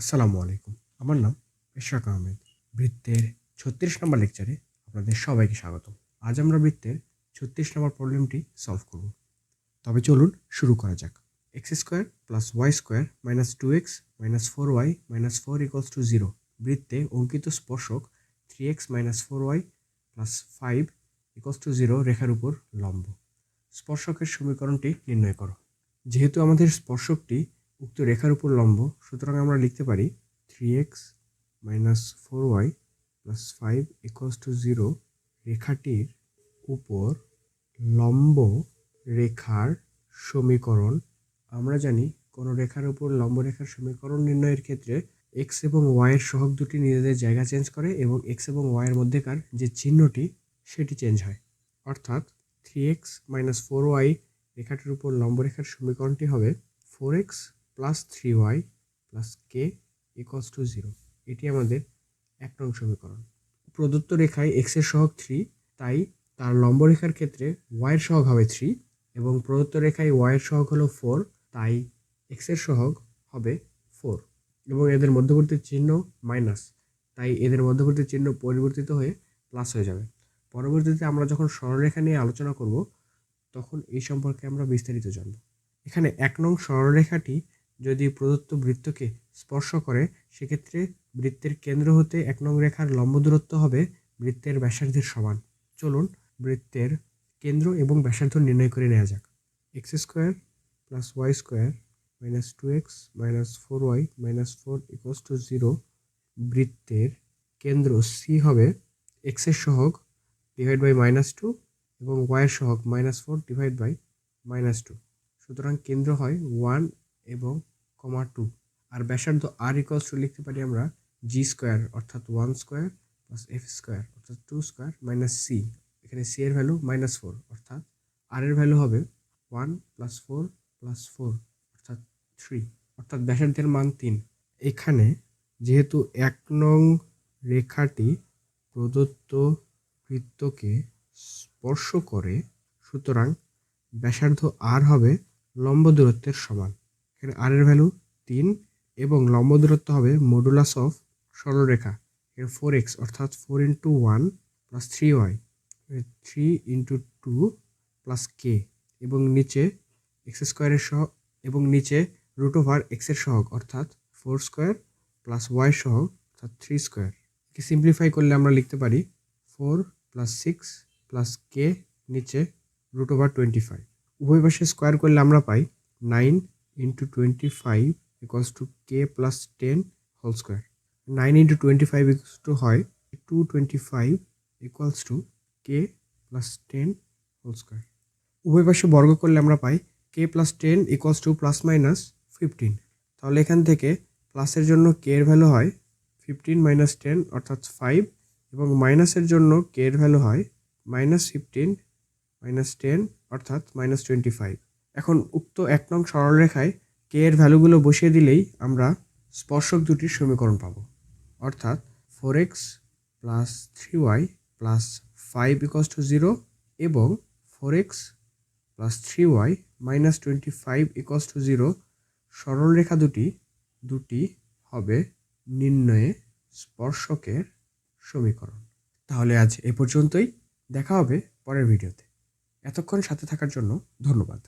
আসসালামু আলাইকুম। আমার নাম ইশরাক আহমেদ। বৃত্তের ছত্রিশ নম্বর লেকচারে আপনাদের সবাইকে স্বাগতম। আজ আমরা বৃত্তের ছত্রিশ নম্বর প্রবলেমটি সলভ করব। তবে চলুন শুরু করা যাক। X square plus Y square minus two X minus four Y minus four equals to zero. বৃত্তে অঙ্কিত স্পর্শক three X minus four Y plus five equals to zero রেখার উপর লম্ব। স্পর্শকের সমীকরণটি নির্ণয় করো। যেহেতু আমাদের স্পর্শকটি উক্ত রেখার উপর লম্ব, সুতরাং আমরা লিখতে পারি three X minus four Y plus five equals to zero রেখাটির উপর লম্ব রেখার সমীকরণ। আমরা জানি কোনো রেখার উপর লম্ব রেখার সমীকরণ নির্ণয়ের ক্ষেত্রে এক্স এবং ওয়াইয়ের সহগ দুটি নিজেদের জায়গা চেঞ্জ করে এবং এক্স এবং ওয়াইয়ের মধ্যেকার যে চিহ্নটি, সেটি চেঞ্জ হয়। অর্থাৎ three X minus four Y রেখাটির উপর লম্ব রেখার সমীকরণটি হবে four X plus three Y plus K equals to zero এটি আমাদের এক নং সমীকরণ। প্রদত্ত রেখায় এক্সের সহগ থ্রি তাই তার লম্ব রেখার ক্ষেত্রে ওয়াইয়ের সহগ হবে থ্রি এবং প্রদত্ত রেখায় ওয়াইয়ের সহগ হলো ফোর তাই এক্সের সহগ হবে ফোর এবং এদের মধ্যবর্তী চিহ্ন মাইনাস তাই এদের মধ্যবর্তী চিহ্ন পরিবর্তিত হয়ে প্লাস হয়ে যাবে। পরবর্তীতে আমরা যখন সরলরেখা নিয়ে আলোচনা করব, তখন এই সম্পর্কে আমরা বিস্তারিত জানব। এখানে এক নং সরলরেখাটি যদি প্রদত্ত বৃত্তকে স্পর্শ করে, সেক্ষেত্রে বৃত্তের কেন্দ্র হতে এক নং রেখার লম্ব দূরত্ব হবে বৃত্তের ব্যাসার্ধের সমান। চলুন বৃত্তের কেন্দ্র এবং ব্যাসার্ধ নির্ণয় করে নেওয়া যাক। X square plus Y square minus two X minus four Y minus four equals to zero বৃত্তের কেন্দ্র সি হবে এক্সের সহগ ডিভাইড বাই মাইনাস টু এবং ওয়াইয়ের সহগ minus four divide by minus two. সুতরাং কেন্দ্র হয় ওয়ান এবং কমা টু। আর ব্যাসার্ধ আর ইকলস টু লিখতে পারি আমরা জি স্কোয়ার অর্থাৎ one square plus F square অর্থাৎ টু স্কোয়ার মাইনাস সি এখানে সি এর ভ্যালু মাইনাস ফোর অর্থাৎ আর এর ভ্যালু হবে one plus four plus four অর্থাৎ থ্রি অর্থাৎ ব্যাসার্ধের মান তিন। এখানে যেহেতু এক নং রেখাটি প্রদত্ত বৃত্তকে স্পর্শ করে, সুতরাং ব্যাসার্ধ আর হবে লম্ব দূরত্বের সমান। এখানে আর এর ভ্যালু তিন এবং লম্ব দূরত্ব হবে মডুলাস অফ সরলরেখা, এর ফোর এক্স অর্থাৎ four into one plus three Y three into two plus K এবং নিচে এক্স স্কোয়ারের সহ, এবং নিচে রুট ওভার এক্সের সহগ অর্থাৎ ফোর স্কোয়ার প্লাস ওয়াই সহগ অর্থাৎ থ্রি স্কোয়ার একে সিম্পলিফাই করলে আমরা লিখতে পারি four plus six plus K নিচে রুট ওভার টোয়েন্টি ফাইভ উভয় পাশে স্কোয়ার করলে আমরা পাই nine into twenty five equals to k plus ten whole square nine into twenty five equals to হয় to twenty five equals to k plus ten whole square উভয় পাশে বর্গ করলে আমরা পাই k plus ten equals to plus minus fifteen তাহলে এখান থেকে প্লাসের জন্য কে এর ভ্যালু হয় ফিফটিন মাইনাস টেন অর্থাৎ ফাইভ এবং মাইনাসের জন্য কে এর ভ্যালু হয় মাইনাস ফিফটিন মাইনাস টেন অর্থাৎ মাইনাস টোয়েন্টি ফাইভ এখন উক্ত এক নং সরলরেখায় কে এর ভ্যালুগুলো বসিয়ে দিলেই আমরা স্পর্শক দুটির সমীকরণ পাব। অর্থাৎ four X plus three Y plus five equals to zero এবং four X plus three Y minus twenty five equals to zero সরলরেখা দুটি দুটি হবে নির্ণয়ে স্পর্শকের সমীকরণ। তাহলে আজ এ পর্যন্তই। দেখা হবে পরের ভিডিওতে। এতক্ষণ সাথে থাকার জন্য ধন্যবাদ।